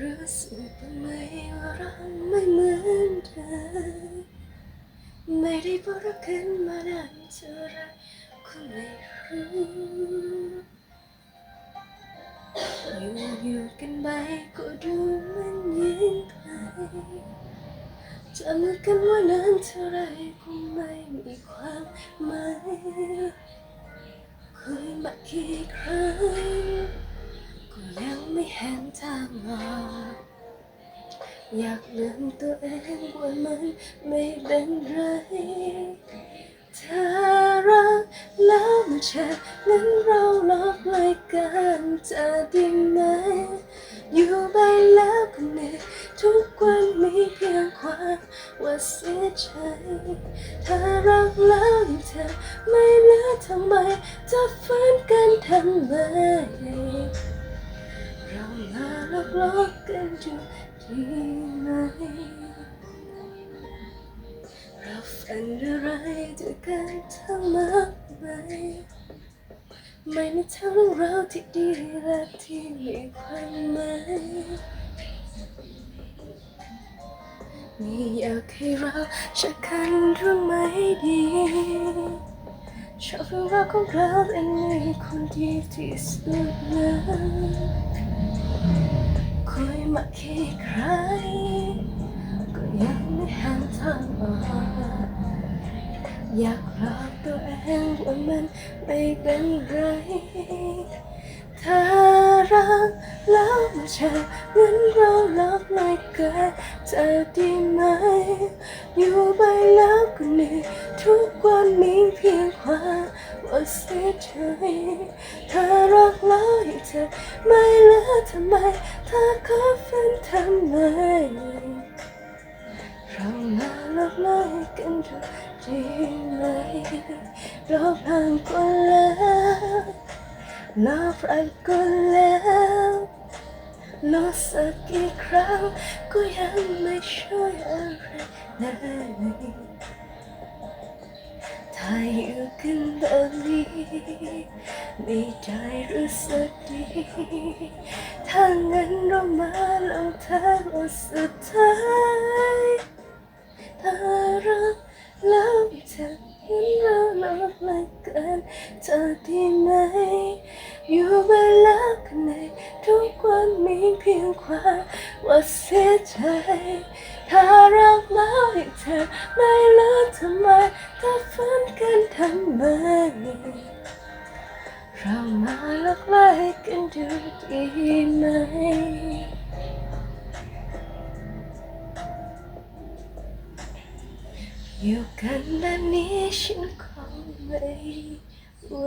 รู้สึกบ้าไหมว่าเราไม่เหมือนเดิมไม่ได้พบรักกันมานานเท่าไรก็ไม่รู้อยู่อยู่ๆกันไปก็ดูมันยิ่งไกลจะมือกันว่านานเท่าไรก็ไม่มีความหมายคุยมากี่ครั้งก็ยัง เห็นทางออกอยากลืมตัวเองว่ามันไม่เป็นไรถ้ารักแล้วมันเจ็บงั้นเราลบเลยกันจะดีไหมอยู่ไปแล้วก็เนื่ยทุกวันมีเพียงความว่าเสียใจถ้ารักแล้วยังเธอไม่เหลือทำไมจะฝันกันทำไม มาลบลบกันอยู่ดีไหมเราฝันอะไรด้วยกันทั้งมากมายไม่มีทั้งเรื่องราวที่ดีและที่มีความหมายมีอยากให้เราจะกันเรื่องไม่ดีชอบเรื่องราวของเราและมีคนดีที่สุดเลย มากี่คร ก็ยังไม่หาทางออกอยากหลอกตัวเองว่ามันไม่เป็นไรถ้ารักแล้วม่ใช่งั้นเราลบเลยกันจะดีไหม อยู่ไปแล้วก็เหนื่อยทุกวันมีเพียงความ ว่าเสียใจถ้ารักแล้วให้เธอไม่เลือทำไมถ้าขอฝันทำไมเรามาลบไล่กันเถอะดีไหมเราผ่านกันแล้วเราผ่านกันแล้วลบสักกี่ครั้งก็ยังไม่ช่วยอะไรเลย แบบนี้ไม่ได้รู้สึกดีถ้างั้นเรามาลองทางวันสุดท้ายถ้ารักแล้วเธอเห็นเราลบเลิกกันจะดีไหมอยู่ไปแล้วกันในทุกวันมีเพียงความ ว่าเสียใจ ถ้ารักแล้วให้เธอไม่เลิกทำไมถ้าฝันกันทำไมเรามาลบไล่กันดูดีไหมอยู่กันแบบนี้ฉันคงไม่ไหว